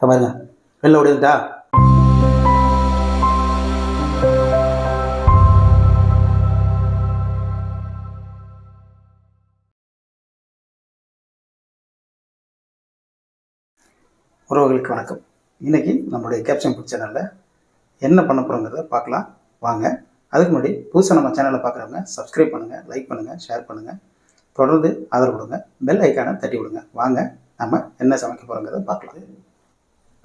பாருங்க. வெளில ஓடிட்டா உறவுகளுக்கு வணக்கம். இன்னைக்கு நம்மளுடைய கேப்ஷன் புக் சேனலில் என்ன பண்ண போகிறோங்கிறத பார்க்கலாம். வாங்க. அதுக்கு முன்னாடி புதுசாக நம்ம சேனலை பார்க்குறவங்க சப்ஸ்கிரைப் பண்ணுங்கள் லைக் பண்ணுங்கள் ஷேர் பண்ணுங்கள் தொடர்ந்து ஆதரவு கொடுங்க. பெல் ஐக்கானை தட்டி விடுங்க. வாங்க. நம்ம என்ன சமைக்க போகிறோங்கிறத பார்க்கலாம்.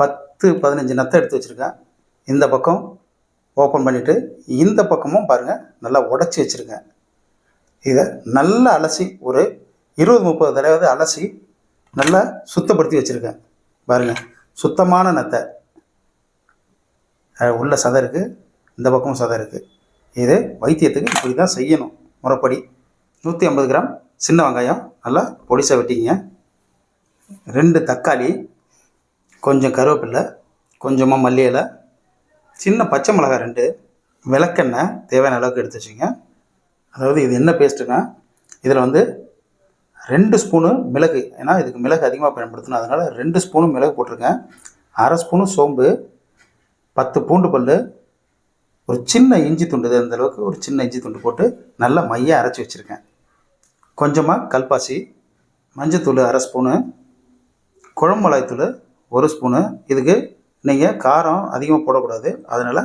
பத்து பதினஞ்சு நத்தை எடுத்து வச்சுருக்கேன். இந்த பக்கம் ஓப்பன் பண்ணிவிட்டு இந்த பக்கமும் பாருங்கள் நல்லா உடச்சி வச்சுருக்கேன். இதை நல்லா அலசி ஒரு இருபது முப்பது தடவை அலசி நல்லா சுத்தப்படுத்தி வச்சுருக்கேன். பாருங்கள் சுத்தமான நத்தை. உள்ள சதை இருக்குது இந்த பக்கமும் சதை இருக்குது இது வைத்தியத்துக்கு இப்படி தான் செய்யணும். முறைப்படி நூற்றி ஐம்பது கிராம் சின்ன வெங்காயம் நல்லா பொடிசை வெட்டிங்க ரெண்டு தக்காளி கொஞ்சம் கருவேப்பில்லை கொஞ்சமாக மல்லி இலை சின்ன பச்சை மிளகாய் ரெண்டு விளக்கெண்ணெய் தேவையான அளவுக்கு எடுத்து வச்சுங்க அதாவது இது என்ன பேஸ்ட்டுன்னா இதில் வந்து ரெண்டு ஸ்பூனு மிளகு ஏன்னா இதுக்கு மிளகு அதிகமாக பயன்படுத்தணும். அதனால் ரெண்டு ஸ்பூனு மிளகு போட்டிருக்கேன். அரை ஸ்பூனு சோம்பு பத்து பூண்டு பல் ஒரு சின்ன இஞ்சி துண்டு அந்த அளவுக்கு ஒரு சின்ன இஞ்சி துண்டு போட்டு நல்லா மையாக அரைச்சி வச்சுருக்கேன். கொஞ்சமாக கல்பாசி மஞ்சத்தூள் அரை ஸ்பூனு குழம்பு மிளகாய்த்தூள் ஒரு ஸ்பூனு. இதுக்கு நீங்கள் காரம் அதிகமாக போடக்கூடாது. அதனால்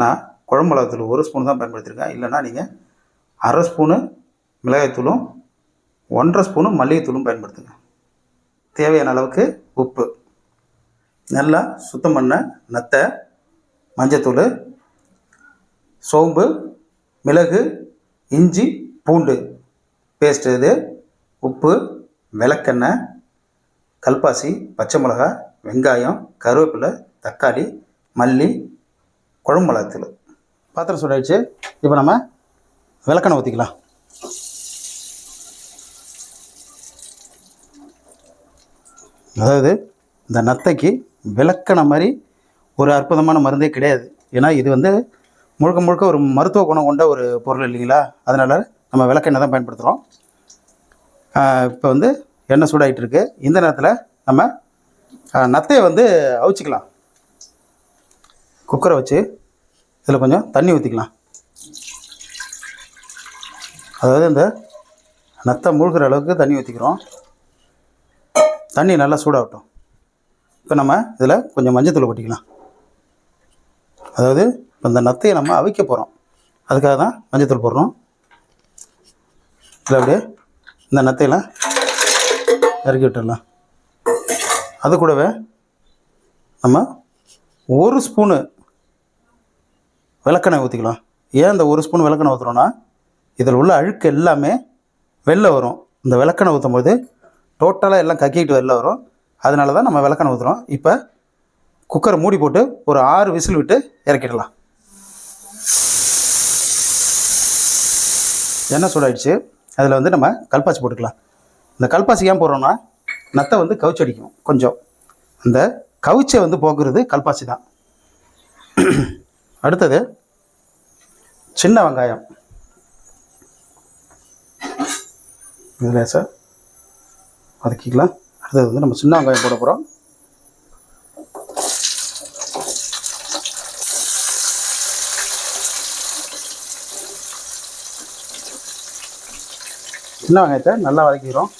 நான் குழம்பு மிளகாத்தூள் ஒரு ஸ்பூன் தான் பயன்படுத்தியிருக்கேன். இல்லைன்னா நீங்கள் அரை ஸ்பூனு மிளகாய்த்தூளும் ஒன்றரை ஸ்பூனும் மல்லிகைத்தூளும் பயன்படுத்துங்க. தேவையான அளவுக்கு உப்பு. நல்லா சுத்தம் பண்ண நத்தை மஞ்சத்தூள் சோம்பு மிளகு இஞ்சி பூண்டு. பேஸ்ட் இது உப்பு விளக்கெண்ணெய் கல்பாசி பச்சை மிளகாய் வெங்காயம் கருவேப்பிலை தக்காளி மல்லி குழம்பு மிளகாத்தூள். பாத்திரம் சூடாயிடுச்சு. இப்போ நம்ம விளக்கணை ஊற்றிக்கலாம் அதாவது இந்த நத்தைக்கு விளக்கண மாதிரி ஒரு அற்புதமான மருந்தே கிடையாது. ஏன்னா இது வந்து முழுக்க முழுக்க ஒரு மருத்துவ குணம் கொண்ட ஒரு பொருள் இல்லைங்களா? அதனால் நம்ம விளக்கெண்ணெய் தான் பயன்படுத்துகிறோம் இப்போ வந்து எண்ணெய் சூடாகிட்டு இருக்குது இந்த நேரத்தில் நம்ம நத்தையை வந்து அவிச்சிக்கலாம். குக்கரை வச்சு இதில் கொஞ்சம் தண்ணி ஊற்றிக்கலாம் அதாவது இந்த நத்தை மூழ்கிற அளவுக்கு தண்ணி ஊற்றிக்கிறோம் தண்ணி நல்லா சூடாகட்டும். இப்போ நம்ம இதில் கொஞ்சம் மஞ்சத்தூள் கொட்டிக்கலாம். அதாவது இப்போ இந்த நத்தையை நம்ம அவிக்க போகிறோம். அதுக்காக தான் மஞ்சத்தூள் போடுறோம். இதில் அப்படியே இந்த நத்தையெல்லாம் இறக்கி விட்டுடலாம். அது கூடவே நம்ம ஒரு ஸ்பூனு விளக்கெண்ணெய் ஊற்றிக்கலாம் ஏன் இந்த ஒரு ஸ்பூன் விளக்கெண்ணெய் ஊற்றுறோன்னா இதில் உள்ள அழுக்கு எல்லாமே வெளில வரும். இந்த விளக்கெண்ணெய் ஊற்றும் போது டோட்டலாக எல்லாம் கக்கிட்டு வெளில வரும். அதனால தான் நம்ம விளக்கெண்ணெய் ஊற்றுறோம் இப்போ குக்கரை மூடி போட்டு ஒரு ஆறு விசில் விட்டு இறக்கிடலாம். எண்ணெய் சூடாயிடுச்சு. அதில் வந்து நம்ம கல்பாசி போட்டுக்கலாம். இந்த கல்பாசி ஏன் போடுறோன்னா நத்தை வந்து கவுச்சடிக்கும் கொஞ்சம். அந்த கவுச்சை வந்து போக்குறது கல்பாசி தான். அடுத்தது சின்ன வெங்காயம். இதில் சார் வதக்கிக்கலாம். அடுத்தது வந்து நம்ம சின்ன வெங்காயம் போட போகிறோம் சின்ன வெங்காயத்தை நல்லா வதக்கிக்கிறோம்.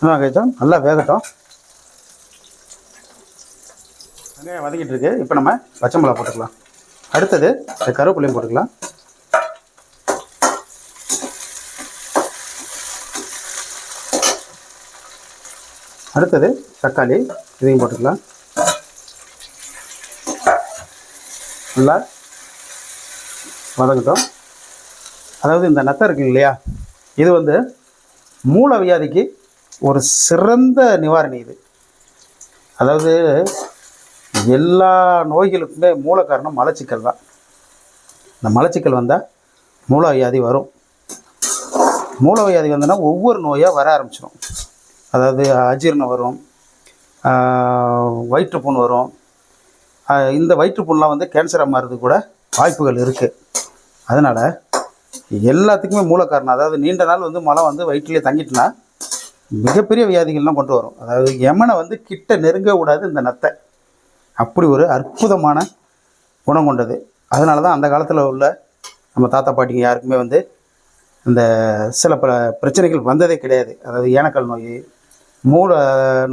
என்ன வெங்காயத்தை நல்லா வேகட்டும். வெங்காயம் வதக்கிட்டு இருக்கு. இப்போ நம்ம பச்சை மிளகா போட்டுக்கலாம். அடுத்தது இந்த கருவேப்பிலையும் போட்டுக்கலாம். அடுத்தது தக்காளி இதையும் போட்டுக்கலாம். நல்லா வதங்கட்டும். அதாவது இந்த நத்தை இருக்குங்க இல்லையா இது வந்து மூல வியாதிக்கு ஒரு சிறந்த நிவாரணி இது. அதாவது எல்லா நோய்களுக்குமே மூல காரணம் மலச்சிக்கல் தான். இந்த மலச்சிக்கல் வந்தால் மூல வியாதி வரும். மூல வியாதி வந்ததுன்னா ஒவ்வொரு நோயாக வர ஆரம்பிச்சிடும் அதாவது அஜீரணம் வரும். வயிற்றுப்புண் வரும். இந்த வயிற்றுப்புண்லாம் வந்து கேன்சராக மாறுறது கூட வாய்ப்புகள் இருக்குது அதனால் எல்லாத்துக்குமே மூல காரணம் அதாவது நீண்ட நாள் வந்து மழை வந்து வயிற்றுலேயே தங்கிட்டுனா மிகப்பெரிய வியாதிகள்லாம் கொண்டு வரும். அதாவது யமனை வந்து கிட்ட நெருங்க கூடாது இந்த நத்தை. அப்படி ஒரு அற்புதமான குணம் கொண்டது. அதனால தான் அந்த காலத்தில் உள்ள நம்ம தாத்தா பாட்டிங்க யாருக்குமே வந்து இந்த சில பல பிரச்சனைகள் வந்ததே கிடையாது. அதாவது ஏனக்கால் நோய் மூல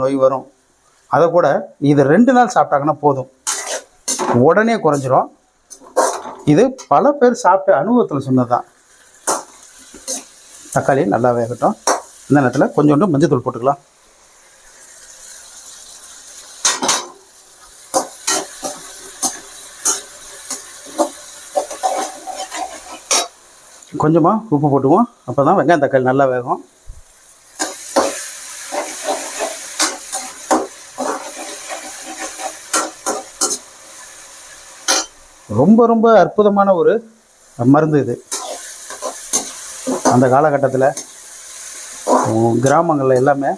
நோய் வரும். அதை கூட இது ரெண்டு நாள் சாப்பிட்டாங்கன்னா போதும். உடனே குறைஞ்சிரும். இது பல பேர் சாப்பிட்ட அனுபவத்தில் சொன்னது தான் தக்காளி நல்லா வேகட்டும் இந்த நேரத்தில் கொஞ்சோண்டு மஞ்சத்தூள் போட்டுக்கலாம். கொஞ்சமாக உப்பு போட்டுக்குவோம். அப்போ தான் வெங்காயம் தக்காளி நல்லா வேகும். ரொம்ப ரொம்ப அற்புதமான ஒரு மருந்து இது. அந்த காலகட்டத்தில் கிராமங்களில் எல்லாமே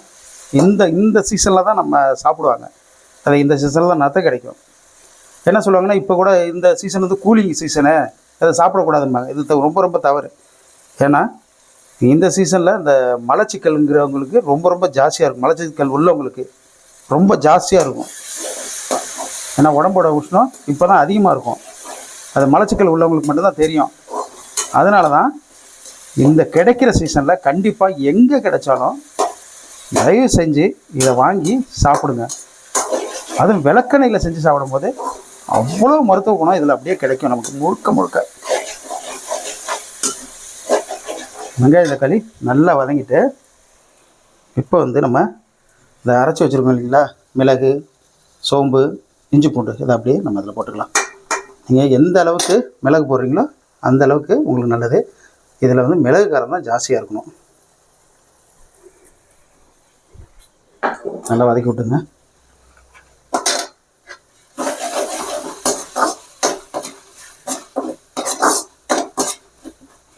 இந்த இந்த சீசனில் தான் நம்ம சாப்பிடுவாங்க. அது இந்த சீசனில் தான் நத்தை கிடைக்கும். என்ன சொல்லுவாங்கன்னா இப்போ கூட இந்த சீசன் வந்து கூலிங் சீசனு அதை சாப்பிடக்கூடாதும்பாங்க. இது ரொம்ப ரொம்ப தவறு. ஏன்னா இந்த சீசனில் இந்த மலச்சிக்கல்ங்கிறவங்களுக்கு ரொம்ப ரொம்ப ஜாஸ்தியாக இருக்கும். மலச்சிக்கல் உள்ளவங்களுக்கு ரொம்ப ஜாஸ்தியாக இருக்கும். ஏன்னா உடம்போட உஷ்ணம் இப்போ தான் அதிகமாக இருக்கும். அது மலச்சிக்கல் உள்ளவங்களுக்கு மட்டும்தான் தெரியும். அதனால தான் இந்த கிடைக்கிற சீசனில் கண்டிப்பாக எங்கே கிடைச்சாலும் தயவு செஞ்சு இதை வாங்கி சாப்பிடுங்க. அதுவும் விளக்கெண்ணெயில் செஞ்சு சாப்பிடும்போது அவ்வளோ மருத்துவ குணம் இதில் அப்படியே கிடைக்கும் நமக்கு முழுக்க முழுக்க. வெங்காய தக்காளி நல்லா வதங்கிட்டு இப்போ வந்து நம்ம இந்த அரைச்சி வச்சுருக்கோம் இல்லைங்களா? மிளகு சோம்பு இஞ்சி பூண்டு இதை அப்படியே நம்ம அதில் போட்டுக்கலாம். நீங்கள் எந்த அளவுக்கு மிளகு போடுறீங்களோ அந்த அளவுக்கு உங்களுக்கு நல்லது. இதில் வந்து மிளகு காரம் தான் ஜாஸ்தியாக இருக்கணும். நல்லா வதக்கி விட்டுங்க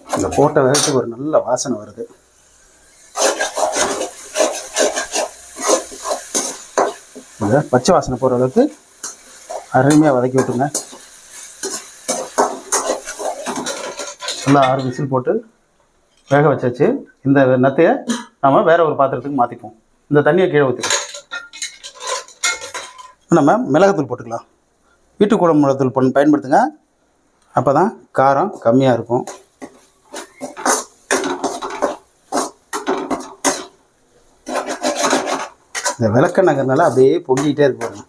இந்த போட்ட வேகத்துக்கு ஒரு நல்ல வாசனை வருது. பச்சை வாசனை போகிற அளவுக்கு அருமையாக வதக்கி விட்டுங்க நல்லா ஆறு விசில் போட்டு வேக வச்சாச்சு. இந்த நத்தையை நம்ம வேற ஒரு பாத்திரத்துக்கு மாற்றிப்போம் இந்த தண்ணியை கீழே ஊற்றிக்கலாம் நம்ம மிளகுத்தூள் போட்டுக்கலாம். வீட்டு குழம்பு பண் பயன்படுத்துங்க. அப்போ தான் காரம் கம்மியாக இருக்கும். இந்த விளக்கெண்ணங்கிறதுனால அப்படியே பொங்கிக்கிட்டே இருக்கு பாருங்க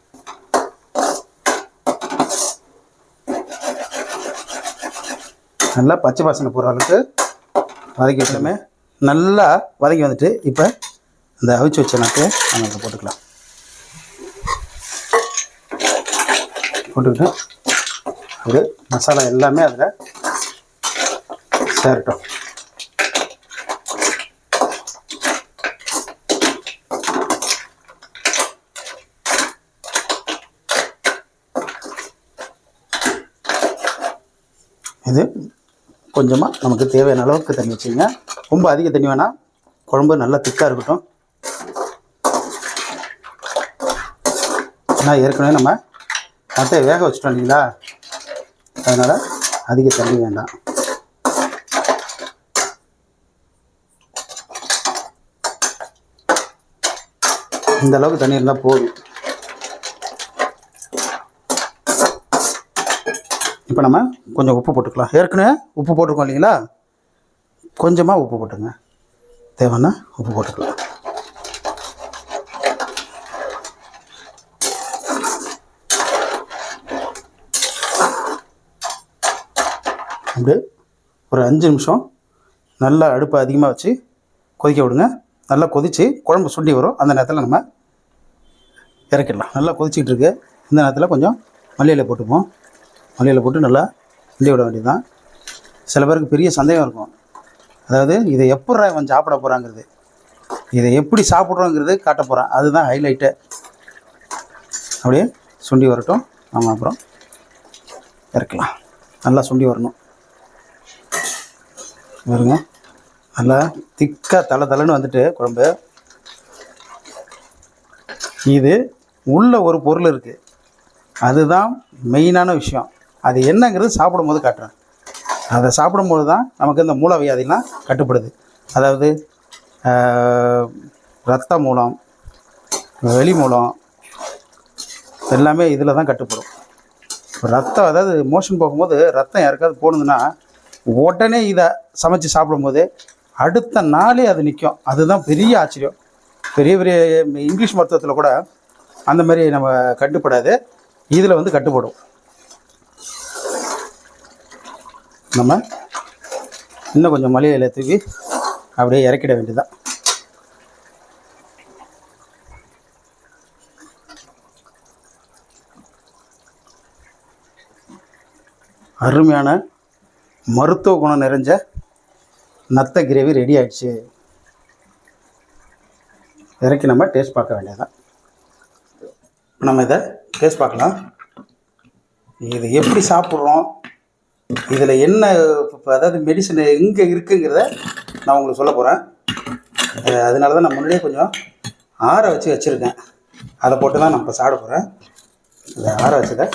நல்லா பச்சை வாசனை போகிற அளவுக்கு வதக்கி விட்டுமே. நல்லா வதக்கி வந்துட்டு இப்போ இந்த அவிச்சு வச்ச நாக்கு நம்ம இதில் போட்டுக்கலாம். போட்டுக்கிட்டு அப்படியே மசாலா எல்லாமே அதில் சேரட்டும். இது கொஞ்சமாக நமக்கு தேவையான அளவுக்கு தண்ணி வச்சுங்க ரொம்ப அதிக தண்ணி வேணாம் குழம்பு நல்லா திக்காக இருக்கட்டும். ஏன்னா ஏற்கனவே நம்ம மட்டையை வேக வச்சுட்டோம் இல்லைங்களா? அதனால் அதிக தண்ணி வேண்டாம். இந்த அளவுக்கு தண்ணி இருந்தால் போதும். இப்போ நம்ம கொஞ்சம் உப்பு போட்டுக்கலாம். ஏற்கனவே உப்பு போட்டிருக்கோம் இல்லைங்களா? கொஞ்சமாக உப்பு போட்டுங்க. தேவைன்னா உப்பு போட்டுக்கலாம். அப்படியே ஒரு அஞ்சு நிமிஷம் நல்லா அடுப்பை அதிகமாக வச்சு கொதிக்க விடுங்க. நல்லா கொதித்து குழம்பு சுண்டி வரும். அந்த நேரத்தில் நம்ம இறக்கிடலாம். நல்லா கொதிச்சிக்கிட்டு இருக்கு. இந்த நேரத்தில் கொஞ்சம் மல்லியில் போட்டுப்போம். மல்லியில போட்டு நல்லா கிண்டி விட வேண்டியதுதான். சில பேருக்கு பெரிய சந்தேகம் இருக்கும். அதாவது இதை எப்பட்றா இவன் சாப்பிட போகிறாங்கிறது இதை எப்படி சாப்பிட்றோங்கிறது காட்ட போகிறான் அதுதான் ஹைலைட்டு அப்படியே சுண்டி வரட்டும். நம்ம அப்புறம் இறக்கலாம். நல்லா சுண்டி வரணும். பாருங்க. நல்லா திக்காக தலை தலைன்னு வந்துட்டு குழம்பு. இது உள்ள ஒரு பொருள் இருக்குது அதுதான் மெயினான விஷயம். அது என்னங்கிறது சாப்பிடும்போது காட்டுறேன். அதை சாப்பிடும்போது தான் நமக்கு இந்த மூலவியாதிலாம் கட்டுப்படுது. அதாவது ரத்த மூலம் வெளி மூலம் எல்லாமே இதில் தான் கட்டுப்படும் ரத்தம் அதாவது மோஷன் போகும்போது ரத்தம் யாருக்காவது போனதுன்னா உடனே இதை சமைச்சு சாப்பிடும்போது அடுத்த நாளே அது நிற்கும் அதுதான் பெரிய ஆச்சரியம். பெரிய பெரிய இங்கிலீஷ் மருத்துவத்தில் கூட அந்த மாதிரி நம்ம கட்டுப்படாது. இதில் வந்து கட்டுப்படும். நம்ம இன்னும் கொஞ்சம் மளிகையில் தூக்கி அப்படியே இறக்கிட வேண்டியதான் அருமையான மருத்துவ குணம் நிறைஞ்ச நத்த கிரேவி ரெடி ஆயிடுச்சு. இறக்கி நம்ம டேஸ்ட் பார்க்க வேண்டியதான் நம்ம இதை டேஸ்ட் பார்க்கலாம். இது எப்படி சாப்பிட்றோம்? இதில் என்ன இப்போ அதாவது மெடிசன் எங்கே இருக்குங்கிறத நான் உங்களுக்கு சொல்ல போகிறேன் அதனால தான் நான் முன்னாடியே கொஞ்சம் ஆற வச்சு வச்சுருக்கேன். அதை போட்டு தான் நான் இப்போ சாப்பிட போகிறேன் இதை ஆற வச்சதை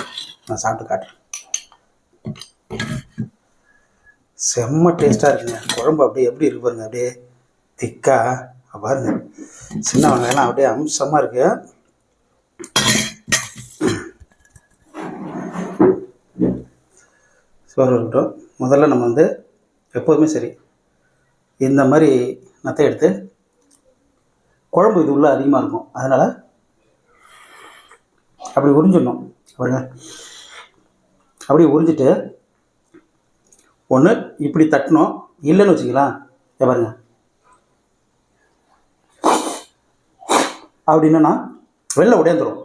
நான் சாப்பிட்டு காட்டுறேன். செம்ம டேஸ்ட்டாக இருக்குங்க. குழம்பு அப்படியே எப்படி இருக்கு பாருங்க அப்படியே திக்கா பாருங்க. சின்ன வெங்காயம்லாம் அப்படியே அம்சமாக இருக்குது சோறு இருக்கட்டும் முதல்ல நம்ம வந்து எப்போதுமே சரி. இந்த மாதிரி நத்தை எடுத்து குழம்பு இது உள்ளே அதிகமாக இருக்கும். அதனால் அப்படி உறிஞ்சிடணும். பாருங்க. அப்படி உறிஞ்சிட்டு ஒன்று இப்படி தட்டணும். இல்லைன்னு வச்சுக்கலாம். பாருங்க. அப்படின்னா வெளில உடையந்துடும்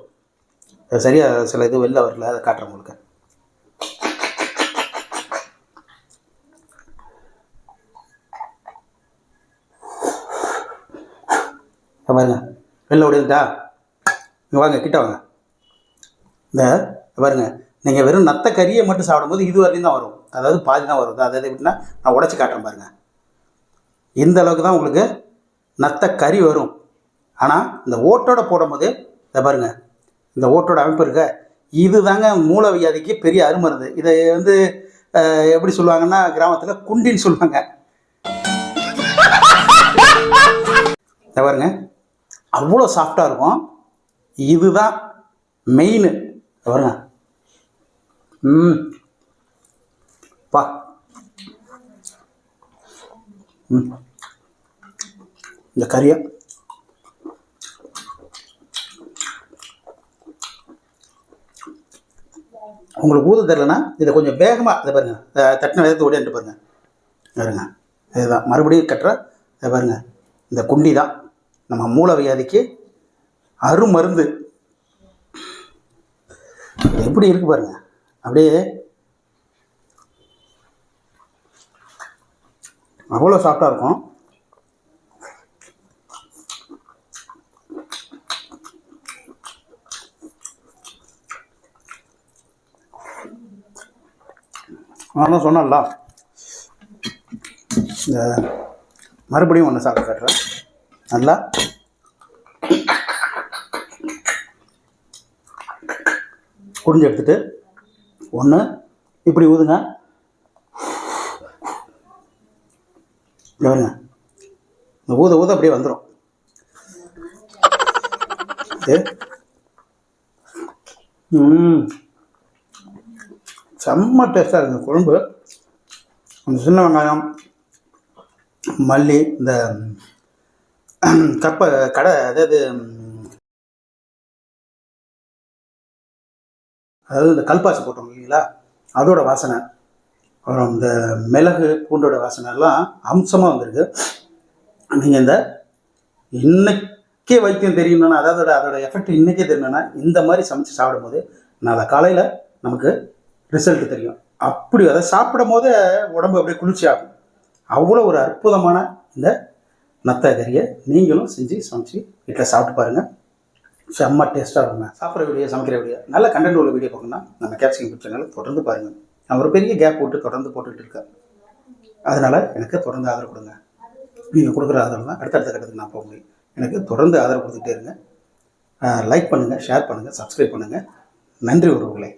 சரியாக சில இது வெளில வரல அதை காட்டுறேன் உங்களுக்கு. இப்போ பாருங்க. வெளில உடையதுட்டா இங்கே வாங்க கிட்ட வாங்க. இந்த பாருங்க. நீங்கள் வெறும் நத்த கறியை மட்டும் சாப்பிடும்போது இது வரையும் தான் வரும். அதாவது பாதி தான் வரும். அதாவது எப்படின்னா நான் உடச்சி காட்டுறேன் பாருங்கள் இந்த அளவுக்கு தான் உங்களுக்கு நத்த கறி வரும். ஆனால் இந்த ஓட்டோட போடும்போது இதை பாருங்க. இந்த ஓட்டோட அமைப்பு இருக்க? இது தாங்க மூலவியாதிக்கு பெரிய அருமருந்து இதை வந்து எப்படி சொல்லுவாங்கன்னா கிராமத்தில் குண்டின்னு சொல்லுவாங்க. இதை பாருங்க. அவ்வளோ சாஃப்டாக இருக்கும். இதுதான் மெயின் பாருங்க. ம். பா. ம். இந்த கறியை. உங்களுக்கு ஊத தெரிலனா இதை கொஞ்சம் வேகமாக இதை பாருங்க. தட்டின விதத்தை ஓடிட்டு பாருங்க. பாருங்க. இதுதான். மறுபடியும் கட்டுற இதை பாருங்க. இந்த குண்டி தான் நம்ம மூலவியாதிக்கு அருமருந்து. எப்படி இருக்கு பாருங்க. அப்படியே அவ்வளோ சாஃப்டாக இருக்கும். நான் சொன்னல இந்த மறுபடியும் ஒன்று சாப்பிட்டு காட்டுறேன். நல்லா? குடிஞ்சு எடுத்துட்டு ஒன்று இப்படி ஊதுங்க. பாருங்க. இந்த ஊத ஊத அப்படியே வந்துடும் செம்ம டேஸ்ட்டாக இருக்குது குழம்பு. அந்த சின்ன வெங்காயம் மல்லி இந்த கப்ப கடை அதாவது அதாவது இந்த கல்பாசி போட்டோம் இல்லைங்களா? அதோட வாசனை. அப்புறம் இந்த மிளகு பூண்டோட வாசனை எல்லாம் அம்சமாக வந்திருக்கு. நீங்கள் இந்த இன்னைக்கே வைத்தியம் தெரியணும்னா அதாவது அதோட எஃபெக்ட் இன்னைக்கே தெரியணும்னா இந்த மாதிரி சமைச்சு சாப்பிடும்போது நாளை காலையில் நமக்கு ரிசல்ட் தெரியும். அப்படி அதை சாப்பிடும் போதே உடம்பு அப்படியே குளிர்ச்சி ஆகும் அவ்வளோ ஒரு அற்புதமான இந்த நத்த கறியை நீங்களும் செஞ்சு சமைச்சு வீட்டில் சாப்பிட்டு பாருங்கள் செம்ம டேஸ்ட்டாக இருக்குங்க. சாப்பிட்ற வீடியோ சமைக்கிற வீடியோ நல்ல கண்டென்ட் உள்ள வீடியோ பார்க்கணும்னா நம்ம கேப்சிகம் பிடிச்சனால தொடர்ந்து பாருங்கள் நான் ஒரு பெரிய கேப் போட்டு தொடர்ந்து போட்டுக்கிட்டு இருக்கேன். அதனால் எனக்கு தொடர்ந்து ஆதரவு கொடுங்க. நீங்கள் கொடுக்குற ஆதரவு தான் அடுத்தடுத்த கட்டத்துக்கு நான் போக முடியும். எனக்கு தொடர்ந்து ஆதரவு கொடுத்துட்டே இருங்க. லைக் பண்ணுங்கள் ஷேர் பண்ணுங்கள் சப்ஸ்கிரைப் பண்ணுங்கள் நன்றி உறவுகளே.